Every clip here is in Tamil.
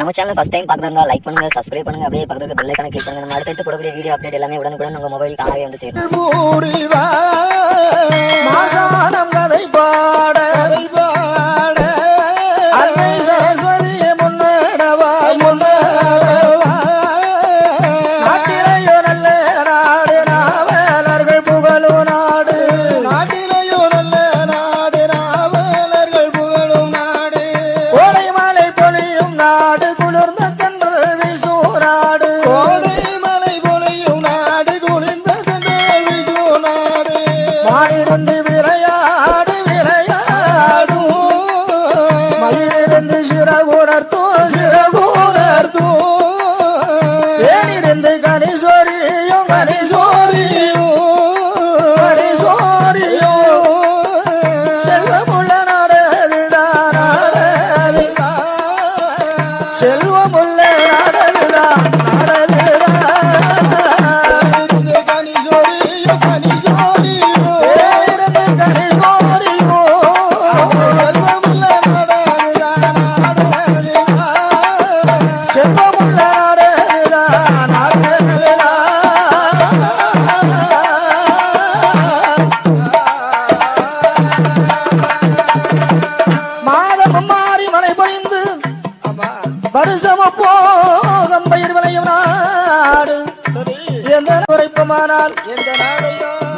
நம்ம சேனல் ஃபஸ்ட் டைம் பார்க்குறதா லைக் பண்ணுங்க சப்ஸ்கிரைப் பண்ணுங்க அப்படியே பக்கத்துல பெல் ஐக்கான கிளிக் பண்ணுங்க. நம்ம அடுத்தடுத்து போடக்கூடிய வீடியோ அப்டேட் எல்லாமே உடனுக்குடன் உங்க மொபைல் தானாகவே வந்து சேரும். பூரிவா கதை பாட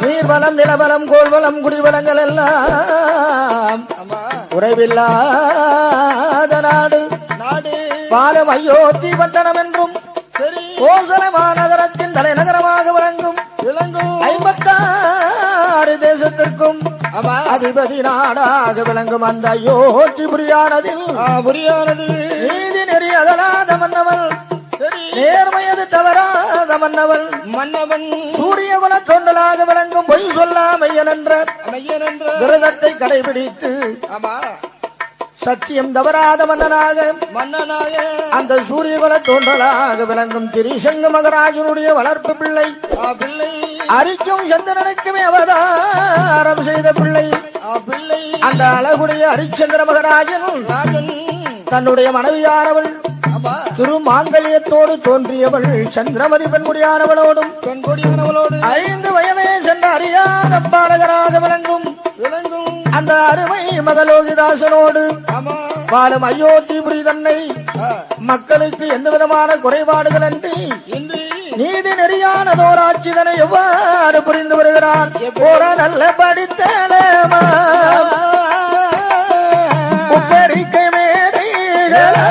நீர் வளம் நிலவளம் கோள்வளம் குடிவளங்கள் எல்லாம் உறைவில்லாத நாடு. பாலம் அயோத்தி பட்டணம் என்றும் கோசல மாநகரத்தின் தலைநகரமாக விளங்கும் ஐம்பத்தாறு தேசத்திற்கும் அதிபதி நாடாக விளங்கும் அந்த அயோத்தி புரியானதில் புரியானது. நீதி நெறி அகலாத மன்னவன் நேர்மையது தவறாத மன்னவன் மன்னவன். சூரிய குல தொண்டலாக விளங்கும் பொய் சொல்லாமையன் என்ற விரதத்தை கடைபிடித்து ஆமா. சத்தியம் தவறாத மன்னனாக மன்னனாய அந்த சூரிய குல தோன்றலாக விளங்கும் திரிசங்க மகராஜனுடைய வளர்ப்பு பிள்ளை. ஆ பிள்ளை. அரிக்கும் சந்திரனுக்குமே அவதாரம் செய்த பிள்ளை. அந்த அழகுடைய ஹரிச்சந்திர மகராஜன் ராஜன். தன்னுடைய மனைவியானவள் ஆமா திரு மாங்கல்யத்தோடு தோன்றியவள் சந்திரமதி பெண்குடியானவளோடும் பெண் கொடியானவளோடு ஐந்து வயதே சென்ற அறியாத பாலகராக விளங்கும். விளங்கும் அந்த அருமை மதலோகிதாசனோடு ஆமா. பாலும் அயோத்திபுரி தன்னை மக்களுக்கு எந்த விதமான குறைபாடுகள் அன்றி நீதி நெறியானதோர் ஆட்சிதனை எவ்வாறு புரிந்து வருகிறான் ஒரு நல்ல படித்தனமா உப்பரிக்கை மேடைகளா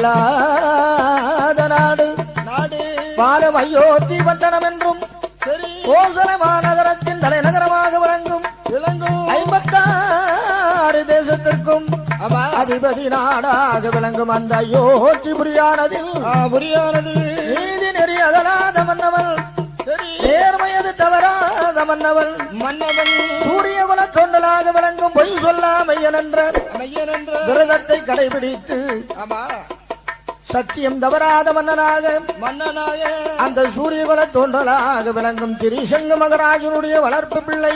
உறைவில்லாத நாடு. நாடு. பாலம் அயோத்தி பட்டணம் என்றும் சரி. கோசல மாநகரத்தின் தலைநகரமாக விளங்கும். விளங்கும். ஐம்பத்தாறு தேசத்திற்கும் அதிபதி நாடாக விளங்கும் அந்த அயோத்தி புரியானதில். ஆ புரியானது. நீதி நெறி அகலாத மன்னவன் நேர்மையது தவறாத மன்னவன் மன்னவன். சூரிய குல தொண்டலாக விளங்கும் பொய் சொல்லாமையன் என்ற மையன் என்ற. விரதத்தை கடைபிடித்து ஆமா. சத்தியம் தவறாத மன்னனாக மன்னனாய அந்த சூரிய குல தோன்றலாக விளங்கும் திரிசங்க மகராஜனுடைய வளர்ப்பு பிள்ளை.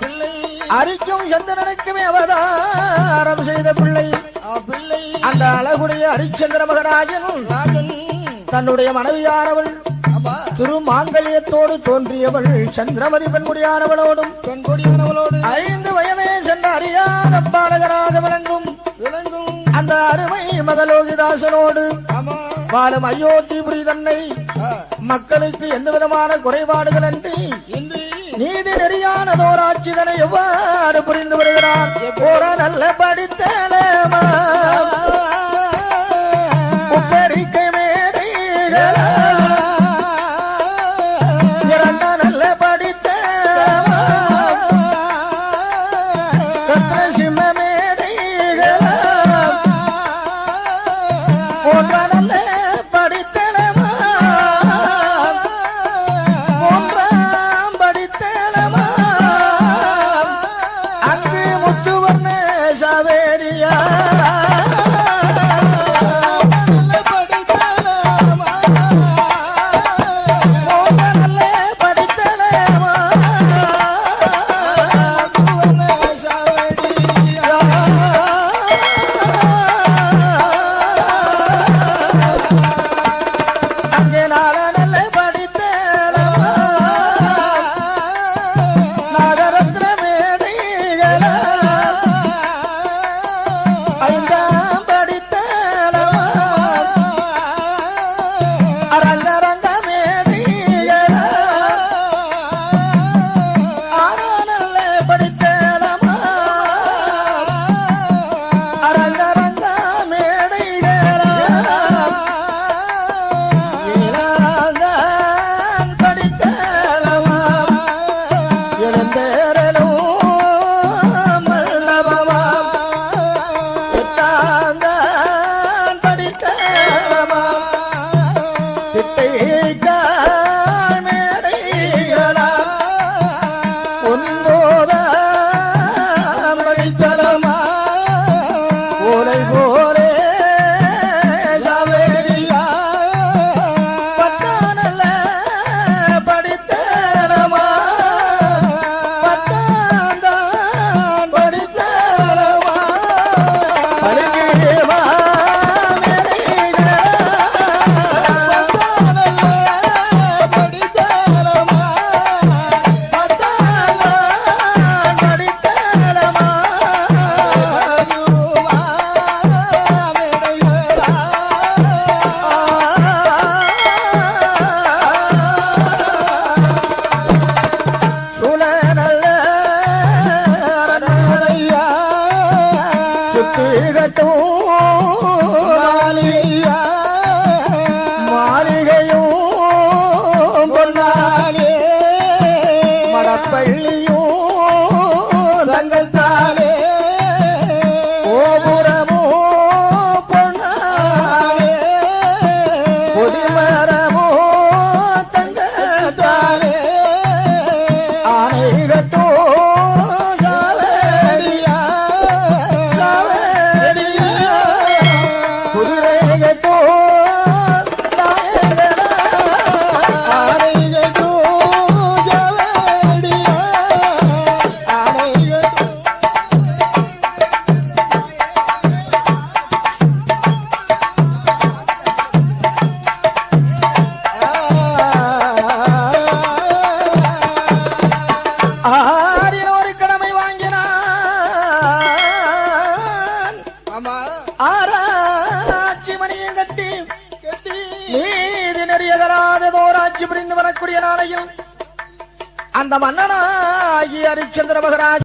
பிள்ளை. அரிக்கும் சந்திரனுக்குமே அவதாரம் செய்த பிள்ளை. பிள்ளை. அந்த அழகுடைய ஹரிச்சந்திர மகராஜன் ராஜன். தன்னுடைய மனைவியானவள் ஆமா திரு மாங்கல்யத்தோடு தோன்றியவள் சந்திரமதி பெண்குடியானவளோடும் பெண் கொடியானவளோடு ஐந்து வயதே சென்ற அறியாத விளங்கும் அந்த அருமை மதலோகிதாசனோடு பாலும் அயோத்திபுரி தன்னை மக்களுக்கு எந்த விதமான குறைபாடுகள் அன்றி நீதி நெறியானதோர் ஆட்சிதனை எவ்வாறு புரிந்து வருகிறான் ஒரு நல்ல படித்தனமா வரக்கூடிய நாளையில் அந்த மன்னனாகி ஹரிச்சந்திர மகராஜ்